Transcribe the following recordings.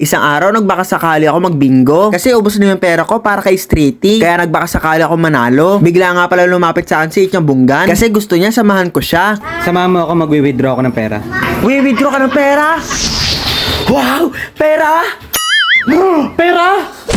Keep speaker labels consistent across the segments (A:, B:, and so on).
A: Isang araw nagbakasakali ako magbingo kasi ubos na yung pera ko para kay Streety. Kaya nagbakasakali ako manalo. Bigla nga pala lumapit sa akin si Ichang Bunggan kasi gusto niya samahan ko siya.
B: Samahan mo ako magwi-withdraw ako ng pera.
A: Withdraw ka ng pera? Wow! Pera!
B: Pera?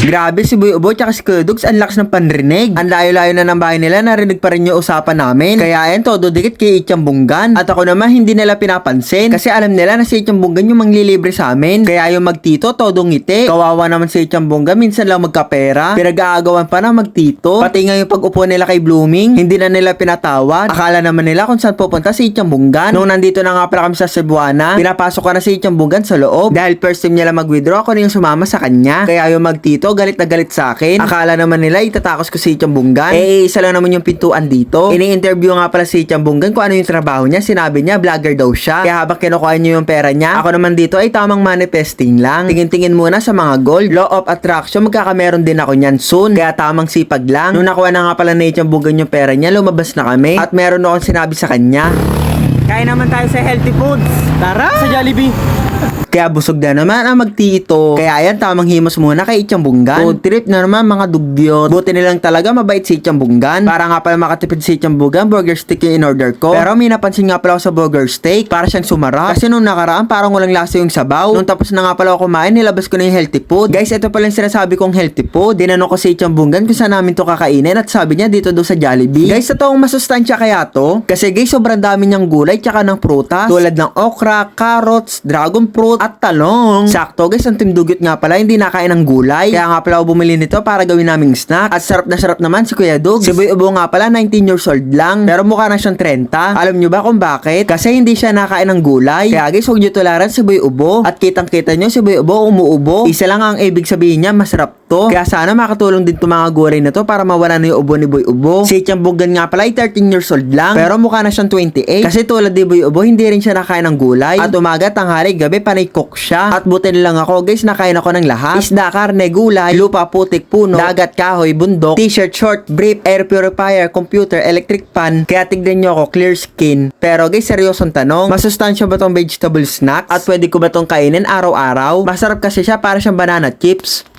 A: Grabe si Boy Ubo tsaka si Kudugs ang lakas ng panrinig. Ang layo-layo na ng bahay nila narinig pa rin yung usapan namin. Kaya yan todo dikit kay Ichang Bunggan. At ako naman hindi nila pinapansin kasi alam nila na si Ichang Bunggan yung manglilibre sa amin. Kaya yung magtito todo ngiti. Kawawa naman si Ichang Bunggan minsan lang magkapera. Pinag-aagawan pa na magtito. Pati nga yung pag-upo nila kay Blooming hindi na nila pinatawad. Akala naman nila kung saan pupunta si Ichang Bunggan. Nung nandito na nga pala kami sa Cebuana, pinapasok ka na si Ichang Bunggan sa loob. Dahil first time niya lang mag-withdraw ako na yung sumama sa kanya. Kaya yung magtito galit na galit sa akin. Akala naman nila itatakos ko si Ichang Bunggan. Eh, isa lang naman yung pintuan dito. Ini-interview nga pala si Ichang Bunggan kung ano yung trabaho niya. Sinabi niya, vlogger daw siya. Kaya habang kinukuha niyo yung pera niya, ako naman dito ay tamang manifesting lang. Tingin-tingin muna sa mga gold. Law of attraction, magkakameron din ako niyan soon. Kaya tamang sipag lang. Nung nakuha na nga pala ni Ichang Bunggan yung pera niya, lumabas na kami. At meron akong sinabi sa kanya.
B: Kain naman tayo sa healthy foods. Tara! Sa Jollibee.
A: Kaya busog na naman ang magtito. Kaya yan, tamang himos muna kay Ichang Bunggan. Food trip na naman mga dugyot. Buti nilang talaga mabait si Ichang Bunggan. Para nga pala makatipid si Ichang Bunggan, burger steak yung in-order ko. Pero may napansin nga pala ako sa burger steak. Para siyang sumara. Kasi nung nakaraan, parang walang lasa yung sabaw. Nung tapos na nga pala ako kumain, nilabas ko na yung healthy food. Guys, ito pala yung sinasabi kong healthy food. Dinanong ko si Ichang Bunggan kung saan namin to kakainin at sabi niya dito daw sa Jollibee. Guys, sa toong masustansya kaya to? Kasi guys, sobrang dami niyang gulay tsaka ng prutas. Tulad ng okra, carrots, dragon fruit, at talong. Sakto guys, ang timdugyot nga pala, hindi nakain ng gulay. Kaya nga pala ako bumili nito para gawin naming snack. At sarap na sarap naman si Kuya Dug. Si Boy Ubo nga pala, 19 years old lang. Pero mukha na siyang 30. Alam nyo ba kung bakit? Kasi hindi siya nakain ng gulay. Kaya guys, huwag nyo tularan si Boy Ubo. At kitang kita nyo si Boy Ubo umuubo. Isa lang ang ibig sabihin niya, masarap to. Kaya sana makatulong din itong mga gulay na to para mawala na yung ubo ni Boy Ubo. Si Chang Bunggan nga pala ay 13 years old lang. Pero mukha na siyang 28. Kasi tulad ni Boy Ubo, hindi rin siya nakain ng gulay. At umaga, tanghali, gabi, panay cook siya. At buti lang ako, guys, nakain ako ng lahat. Isda, karne, gulay, lupa, putik, puno, dagat, kahoy, bundok, t-shirt, short, brief, air purifier, computer, electric pan. Kaya tignan nyo ako, clear skin. Pero guys, seryosong tanong, masustansya ba tong vegetable snacks? At pwede ko ba tong kainin araw-araw? Masarap kasi siya para siyang banana chips.